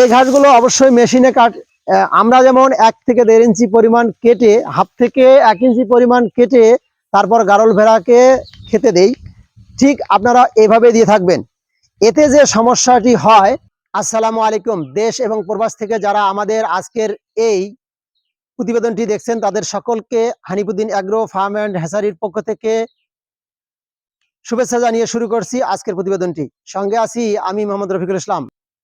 এই ঘাসগুলো অবশ্যই মেশিনে কাট আমরা যেমন এক থেকে দেড় ইঞ্চি পরিমাণ কেটে, হাফ থেকে এক ইঞ্চি পরিমাণ কেটে তারপর গারল ভেড়াকে খেতে দেই। ঠিক আপনারা এভাবে দিয়ে থাকবেন। এতে যে সমস্যাটি হয়, আসসালামু আলাইকুম। দেশ এবং প্রবাস থেকে যারা আমাদের আজকের এই প্রতিবেদনটি দেখছেন, তাদের সকলকে হানিপুদ্দিন অ্যাগ্রো ফার্ম অ্যান্ড হ্যাসারির পক্ষ থেকে শুভেচ্ছা জানিয়ে শুরু করছি আজকের প্রতিবেদনটি। সঙ্গে আছি আমি মোহাম্মদ রফিকুল ইসলাম।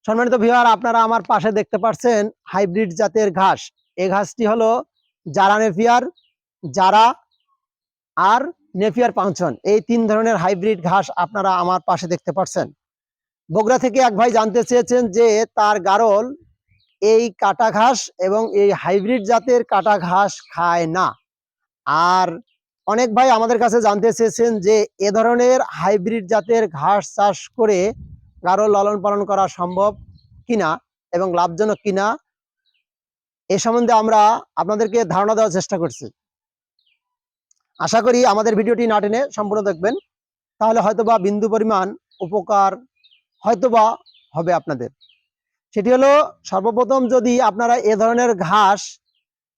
সম্মানিত ভিউয়ার আপনারা আমার পাশে দেখতে পাচ্ছেন হাইব্রিড জাতের ঘাস। এ ঘাসটি হলো জারা নেফিয়ার জারা আর নেফিয়ার পাঁচন এই তিন ধরনের হাইব্রিড ঘাস আপনারা আমার পাশে দেখতে পাচ্ছেন বগুড়া থেকে এক ভাই জানতে চেয়েছেন যে তার গারল এই কাটা ঘাস এবং এই হাইব্রিড জাতের কাটা ঘাস খায় না। আর অনেক ভাই আমাদের কাছে জানতে চেয়েছেন যে এ ধরনের হাইব্রিড জাতের ঘাস চাষ করে গারো লালন পালন করা সম্ভব কিনা এবং লাভজনক কিনা, এ সম্বন্ধে আমরা আপনাদেরকে ধারণা দেওয়ার চেষ্টা করছি। আশা করি আমাদের ভিডিওটি না টেনে সম্পূর্ণ দেখবেন। তাহলে হয়তোবা বিন্দু পরিমাণ উপকার হয়তোবা হবে আপনাদের। সেটি হলো, সর্বপ্রথম যদি আপনারা এ ধরনের ঘাস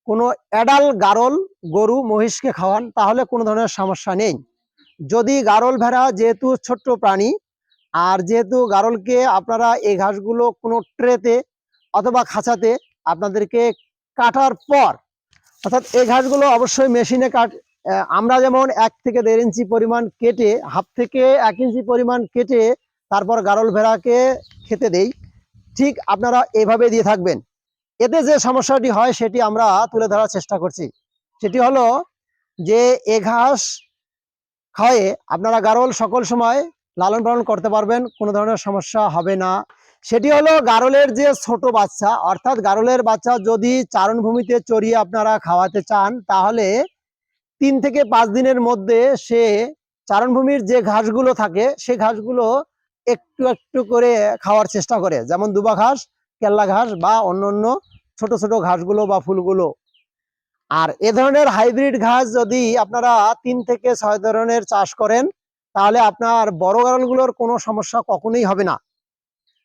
কোনো অ্যাডাল গারল গরু মহিষকে খাওয়ান, তাহলে কোনো ধরনের সমস্যা নেই। যদি গারল ভেড়া যেহেতু ছোট্ট প্রাণী আর যেহেতু গারলকে আপনারা এই ঘাসগুলো কোনো ট্রেতে অথবা খাঁচাতে আপনাদেরকে কাটার পর, অর্থাৎ এই ঘাসগুলো অবশ্যই মেশিনে কাট আমরা যেমন এক থেকে দেড় ইঞ্চি পরিমাণ কেটে, হাফ থেকে এক ইঞ্চি পরিমাণ কেটে তারপর গারল ভেড়াকে খেতে দেই, ঠিক আপনারা এভাবে দিয়ে থাকবেন। এতে যে সমস্যাটি হয় সেটি আমরা তুলে ধরার চেষ্টা করছি। সেটি হলো যে এ ঘাস খাওয়ে আপনারা গারল সকল সময় লালন পালন করতে পারবেন, কোনো ধরনের সমস্যা হবে না। সেটি হলো গারলের যে ছোট বাচ্চা, অর্থাৎ গারলের বাচ্চা যদি চারণভূমিতে চড়িয়ে আপনারা খাওয়াতে চান, তাহলে তিন থেকে পাঁচ দিনের মধ্যে সে চারণভূমির যে ঘাসগুলো থাকে, সে ঘাসগুলো একটু একটু করে খাওয়ার চেষ্টা করে। যেমন দুবা ঘাস, কেল্লা ঘাস বা অন্য অন্য ছোট ছোট ঘাসগুলো বা ফুলগুলো। আর এ ধরনের হাইব্রিড ঘাস যদি আপনারা তিন থেকে ছয় ধরনের চাষ করেন তাহলে আপনার বড় গারলগুলোর কোনো সমস্যা কখনোই হবে না।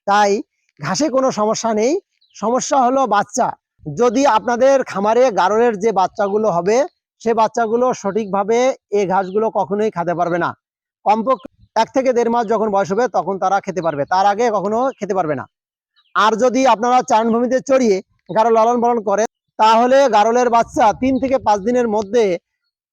তাই ঘাসে কোনো সমস্যা নেই। সমস্যা হলো বাচ্চা। যদি আপনাদের খামারে গারলের যে বাচ্চাগুলো হবে, সে বাচ্চাগুলো সঠিকভাবে এই ঘাসগুলো কখনোই খেতে পারবে না। কমপক্ষে এক থেকে দেড় মাস যখন বয়স হবে, তখন তারা খেতে পারবে। তার আগে কখনো খেতে পারবে না। আর যদি আপনারা চারণভূমিতে চড়িয়ে গারল লালন পালন করেন, তাহলে গারলের বাচ্চা তিন থেকে পাঁচ দিনের মধ্যে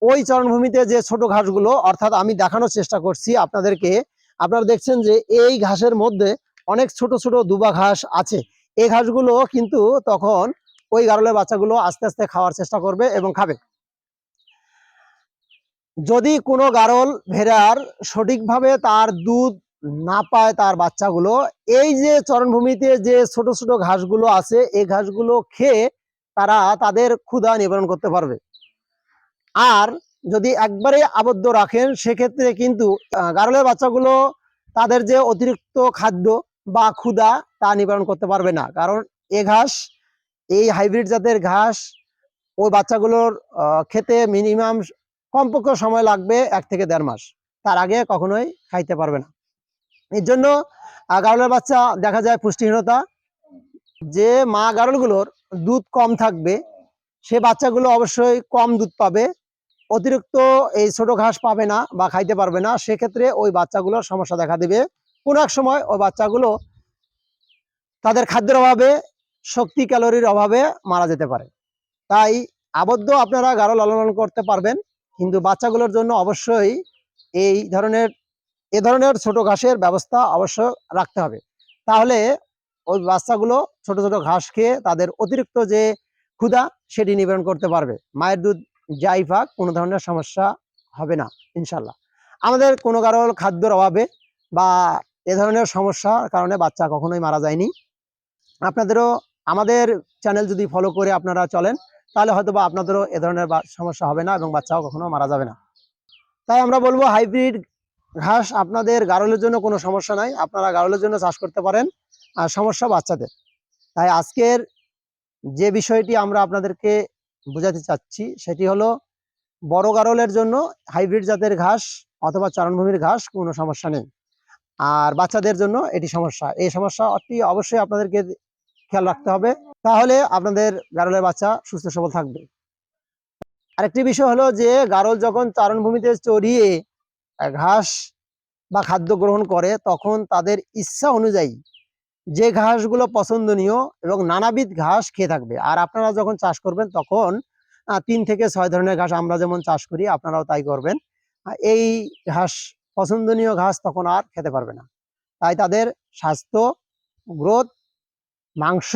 ওই চরণভূমিতে যে ছোট ঘাসগুলো, অর্থাৎ আমি দেখানোর চেষ্টা করছি আপনাদেরকে, আপনারা দেখছেন যে এই ঘাসের মধ্যে অনেক ছোট ছোট দুবা ঘাস আছে। এই ঘাসগুলো কিন্তু তখন ওই গারলের বাচ্চাগুলো আস্তে আস্তে খাওয়ার চেষ্টা করবে এবং খাবে। যদি কোনো গারল ভেড়ার সঠিকভাবে তার দুধ না পায় তার বাচ্চাগুলো, এই যে চরণভূমিতে যে ছোট ছোট ঘাসগুলো আছে, এই ঘাসগুলো খেয়ে তারা তাদের ক্ষুধা নিবারণ করতে পারবে। আর যদি একবারে আবদ্ধ রাখেন, সেক্ষেত্রে কিন্তু গারলের বাচ্চাগুলো তাদের যে অতিরিক্ত খাদ্য বা ক্ষুধা তা নিবারণ করতে পারবে না। কারণ এ ঘাস, এই হাইব্রিড জাতের ঘাস, ওই বাচ্চাগুলোর খেতে মিনিমাম কমপক্ষে সময় লাগবে এক থেকে দেড় মাস। তার আগে কখনোই খাইতে পারবে না। এর জন্য গারলের বাচ্চা দেখা যায় পুষ্টিহীনতা। যে মা গারলগুলোর দুধ কম থাকবে, সে বাচ্চাগুলো অবশ্যই কম দুধ পাবে। অতিরিক্ত এই ছোট ঘাস পাবে না বা খাইতে পারবে না, সেক্ষেত্রে ওই বাচ্চাগুলোর সমস্যা দেখা দেবে। কোনো এক সময় ওই বাচ্চাগুলো তাদের খাদ্যের অভাবে, শক্তি, ক্যালোরির অভাবে মারা যেতে পারে। তাই আবদ্ধ আপনারা গাঢ় লালন করতে পারবেন, কিন্তু বাচ্চাগুলোর জন্য অবশ্যই এই ধরনের, এ ধরনের ছোট ঘাসের ব্যবস্থা অবশ্য রাখতে হবে। তাহলে ওই বাচ্চাগুলো ছোট ছোট ঘাস খেয়ে তাদের অতিরিক্ত যে ক্ষুধা, সেটি নিবারণ করতে পারবে। মায়ের দুধ যাই পাক কোনো ধরনের সমস্যা হবে না, ইনশাল্লাহ। আমাদের কোনো কারণ খাদ্যর অভাবে বা এ ধরনের সমস্যার কারণে বাচ্চা কখনোই মারা যায়নি। আপনাদেরও, আমাদের চ্যানেল যদি ফলো করে আপনারা চলেন, তাহলে হয়তো বা আপনাদেরও এ ধরনের সমস্যা হবে না এবং বাচ্চাও কখনো মারা যাবে না। তাই আমরা বলব হাইব্রিড ঘাস আপনাদের গারলের জন্য কোনো সমস্যা নাই। আপনারা গারলের জন্য চাষ করতে পারেন, আর সমস্যা বাচ্চাদের। তাই আজকের যে বিষয়টি আমরা আপনাদেরকে বোঝাতে চাচ্ছি, সেটি হলো বড় গারলের জন্য হাইব্রিড জাতের ঘাস অথবা চারণভূমির ঘাস কোনো সমস্যা নেই। আর বাচ্চাদের জন্য এটি সমস্যা। এই সমস্যাটি অবশ্যই আপনাদেরকে খেয়াল রাখতে হবে। তাহলে আপনাদের গারলের বাচ্চা সুস্থ সবল থাকবে। আরেকটি বিষয় হলো যে গারল যখন চারণভূমিতে চড়িয়ে ঘাস বা খাদ্য গ্রহণ করে, তখন তাদের ইচ্ছা অনুযায়ী যে ঘাসগুলো পছন্দনীয় এবং নানাবিধ ঘাস খেয়ে থাকবে। আর আপনারা যখন চাষ করবেন তখন তিন থেকে ছয় ধরনের ঘাস আমরা যেমন চাষ করি, আপনারাও তাই করবেন। এই ঘাস, পছন্দনীয় ঘাস তখন আর খেতে পারবে না। তাই তাদের স্বাস্থ্য, গ্রোথ, মাংস,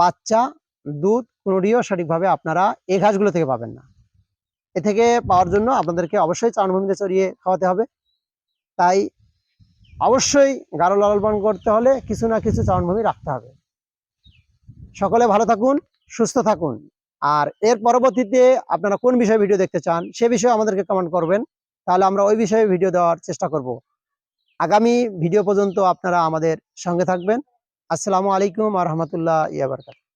বাচ্চা, দুধ কোনোটিও সঠিকভাবে আপনারা এই ঘাসগুলো থেকে পাবেন না। এ থেকে পাওয়ার জন্য আপনাদেরকে অবশ্যই চারণভূমিতে চড়িয়ে খাওয়াতে হবে। তাই অবশ্যই গাঢ় লালন করতে হলে কিছু না কিছু চারণভূমি রাখতে হবে। সকলে ভালো থাকুন, সুস্থ থাকুন। আর এর পরবর্তীতে আপনারা কোন বিষয়ে ভিডিও দেখতে চান সে বিষয়ে আমাদেরকে কমেন্ট করবেন, তাহলে আমরা ওই বিষয়ে ভিডিও দেওয়ার চেষ্টা করব। আগামী ভিডিও পর্যন্ত আপনারা আমাদের সঙ্গে থাকবেন। আসসালামু আলাইকুম আ রহমতুল্লাহ ইয়াবারকাত